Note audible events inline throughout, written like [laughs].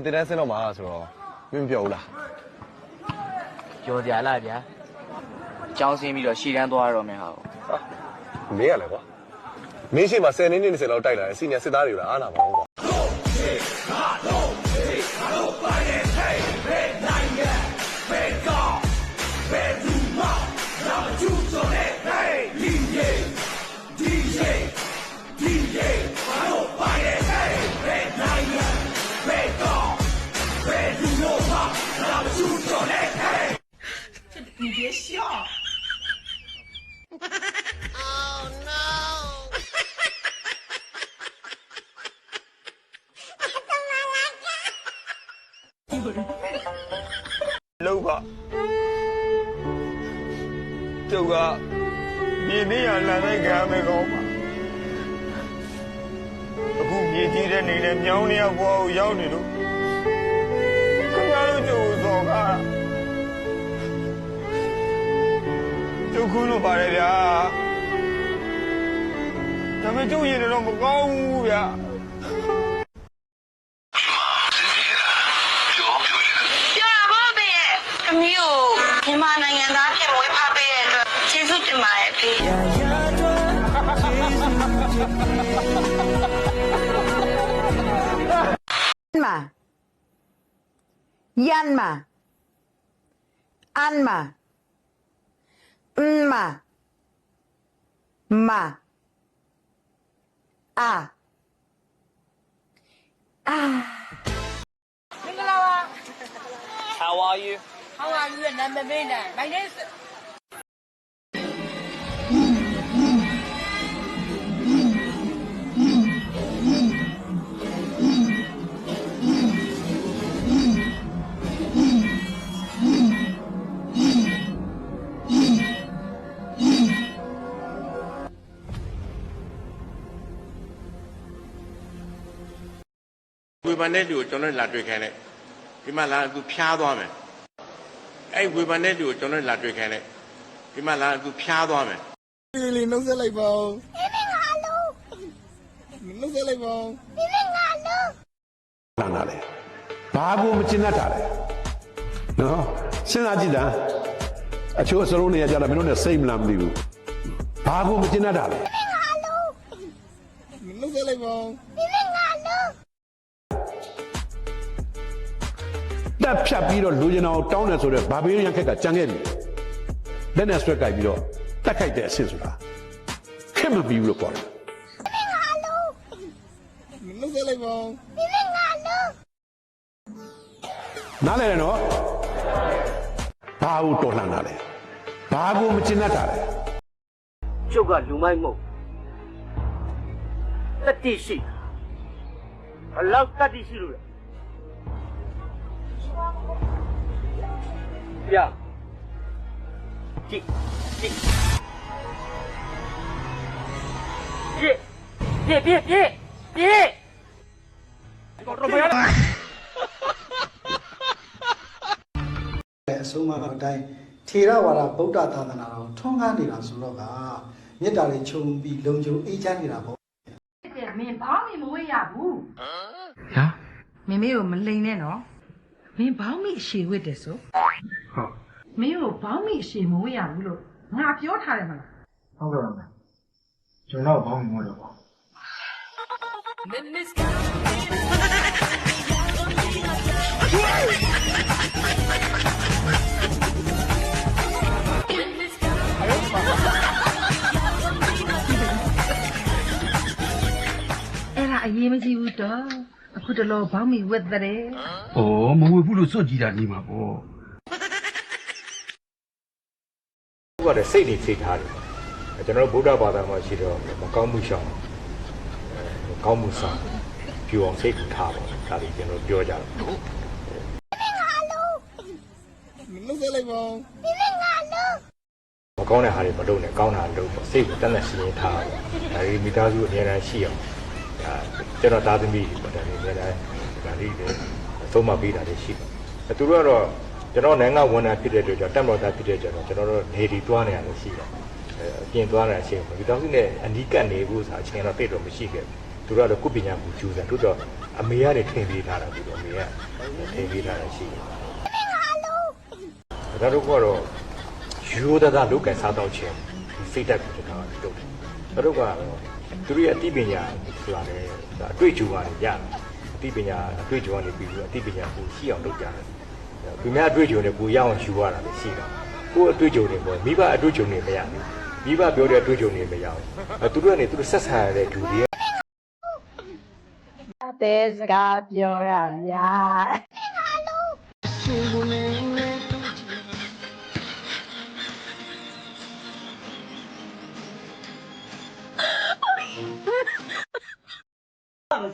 ရင်တင်တန်းဆင်းတော့မှာဆိုတော့မင်းမပြောဘူးလားကြော်ကြလားဗျာကျောင်းဆင်းပြီးတော့ရှည်တန်းသွားရတော့မယ်ဟာကိုဟာမင်းရလဲကွာမင်းရှိမှ10နှစ်20လောက်တိုက်လာတယ်စီနီယာစစ်သားတွေကအားနာပါဘူး ကွာလောက်ကကျုပ်ကမြေနေရလမ်းလိုက်ခံရမယ်ကောင်းပါအခုမြေကြီးတဲ့နေနဲ့မြောင်းနေရဘွားကိုရောက်နေလို့ခင်ဗျားတို့ကျုပ်ကိုစော်ကား ကျုပ်ခုလို့ပါတယ်ဗျာဒါပေမဲ့ကျုပ်ရင်တော့မကောင်းဘူးဗျာပြောရပါပဲအမေကိုမြန်မာနိုင်ငံသားဖြစ်မွေးဖားပေးတဲ့အတွက်ကျေးဇူးတင်ပါတယ်ဖေ Anma. Yanma. Anma. Nma. Ma. A. Ah. How are you How are you? Number nine. My name is ဝေ [laughs] ဘာနဲ့တူကိုကျွန်တော်တို့လာတွေ့ခိုင်းလိုက်ဒီမှာလာအခုဖျားသွားမယ်အဲ့ဝေဘာနဲ့တူကိုကျွန်တော်တို့လာတွေ့ခိုင်းလိုက်ဒီမှာလာအခုဖျားသွားမယ်လေးလေးနှုတ်ဆက်လိုက်ပါဦးနေနေငါလုံးနှုတ်ဆက်လိုက်ပါဦးလာနာလေဘာကိုမကျင်တတ်တာလဲနော်စဉ်းစားကြည့်တာအချို့အစလုံးနေရကြတာမင်းတို့နဲ့စိတ်မလားမသိဘူးဘာကိုမကျင်တတ်တာလဲနှုတ်ဆက်လိုက်ပါဦး တက်ဖြတ်ပြီးတော့လူကျင်အောင်တောင်းတယ်ဆိုတော့ဘာဘေးရန်ခက်ကကြံခဲ့ပြီလက်နဲ့ဆွဲကြိုက်ပြီးတော့တက်ခိုက်တဲ့အဆင့်ဆိုတာခင်မပြီးဘူးလို့ပြောတယ်နှုတ်ဆက်လိုက်ပါဦးနားလည်တယ်နော်ဘာကိုတော်လှန်တာလဲဘာကိုမကျင်တတ်တာလဲကျုပ်ကလူမိုက်မဟုတ်တတိရှိဘလောက်တတိရှိလို့ လဲဗျာကြည့်ကြည့်ပြည့်ပြည့်ပြည့်ပြည့်ကောတော့မရအဆုံးအမအတိုင်းထေရဝါဒဗုဒ္ဓသာသနာတော်ထွန်းကားနေတာဆိုတော့ကမေတ္တာတွေခြုံပြီးလုံခြုံအေးချမ်းနေတာပေါ့တဲ့မင်းဘောင်းမမဝေးရဘူးဟာမမေကိုမလိန်နဲ့နော် မင်းဘောင်းမိအရှိဝတ်တယ်ဆိုဟုတ်မင်းကိုဘောင်းမိအရှိမဝေးရဘူးလို့ငါပြောထားတယ်မလားဟုတ်ကဲ့ပါမယ်ကျွန်တော်ဘောင်းမလို့ပါအဲ့ဒါအရေးမကြီးဘူးတော့ အခုတလောဘောင်းမိဝတ်တဲ့ဩမဝေဘူးလို့စွတ်ကြည့်တာနေမှာပေါ့ဘုရားတဲ့စိတ်နေစိတ်ထားတယ်အဲကျွန်တော်တို့ဗုဒ္ဓဘာသာမှာရှိတော့မကောင်းမှုရှောင်အဲကောင်းမှုဆောင်ပြူအောင်စိတ်ကိုထားပါဒါလေးကျွန်တော်ပြောကြတယ်နှုတ်ဆက်လိုက်ပါဦးမကောင်းတဲ့ဟာတွေမလုပ်နဲ့ကောင်းတာလုပ်ပေါ့စိတ်ကိုတတ်လက်ရှင်းထားပါဒါဒီမိသားစုအများအားရှိအောင်ဒါကျွန်တော်သားသမီးတွေ ဒါတွေအများအားဒါလေးတွေအဆုံးမပေးတာတွေရှိတယ်အဲသူတို့ကတော့ကျွန်တော်နိုင်ငံဝန်ထမ်းဖြစ်တဲ့အတွက်ကြောင့်တက်မတော်သားဖြစ်တဲ့ကြောင့်ကျွန်တော်တို့နေဒီသွားနေရတယ်ရှိတယ်အဲအပြင်သွားနေတဲ့အချိန်မှာမိသားစုနဲ့အနီးကပ်နေဖို့ဆိုတာအချိန်တော့တိတ်တော့မရှိခဲ့ဘူးသူတို့ကတော့ကိုယ်ပညာကိုကြိုးစားတို့တော့အမေကနေထင်ပေးထားတာပြီးတော့အမေကထင်ပေးထားတာရှိတယ်ဒါတို့ကတော့ရိုးသားသားလုပ်ကန်စားတော့ခြင်းဒီစိတ်ဓာတ်ကိုကျွန်တော်တို့တို့တို့ကတော့သူတို့ရဲ့အသိပညာဆိုတာလေအတွေ့အကြုံကနေရတယ်အ သိပညာအတွေ့အကြုံကနေပြီးတော့အသိပညာကိုရှိအောင်လုပ်ကြတယ်သူများအတွေ့အကြုံတွေကိုရအောင်ယူရတာလည်းရှိတာကိုယ်အတွေ့အကြုံတွေပေါ့မိဘအတွေ့အကြုံတွေမရဘူးမိဘပြောတဲ့အတွေ့အကြုံတွေမရဘူးအဲသူတို့ကနေသူတို့ဆက်ဆံရတဲ့လူတွေတဲ့စကားပြောရများ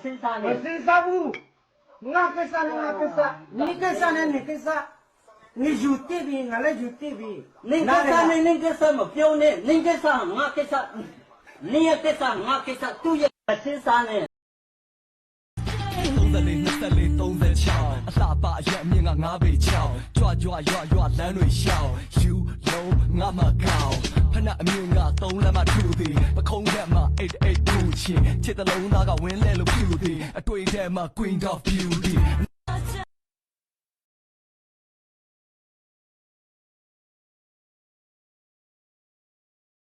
စဉ်းစားနဲ့မစဉ်းစားဘူးငါကိစ္စနဲ့ငါကိစ္စနေကိစ္စနဲ့နေကိစ္စနေယူတည်ပြီးငါလည်းယူတည်ပြီးနေကိစ္စနဲ့နေကိစ္စမပြောနဲ့နေကိစ္စငါကိစ္စနေရကိစ္စငါကိစ္စသူရစဉ်းစားနဲ့လေး24လေး36အလှပအရက်အမြင့်က9ပေ6ကြွကြွရွရွလမ်းတွေရှောင်း you know ငါမကောင်း ဖနအမြင့်ကသုံးလက်မထူသည်ပခုံးရက်မှာ88ထူချင်ချစ်တလုံးသားကဝင်းလဲလို့ပြူသည်အတွေ့ထဲမှာ Queen of Beauty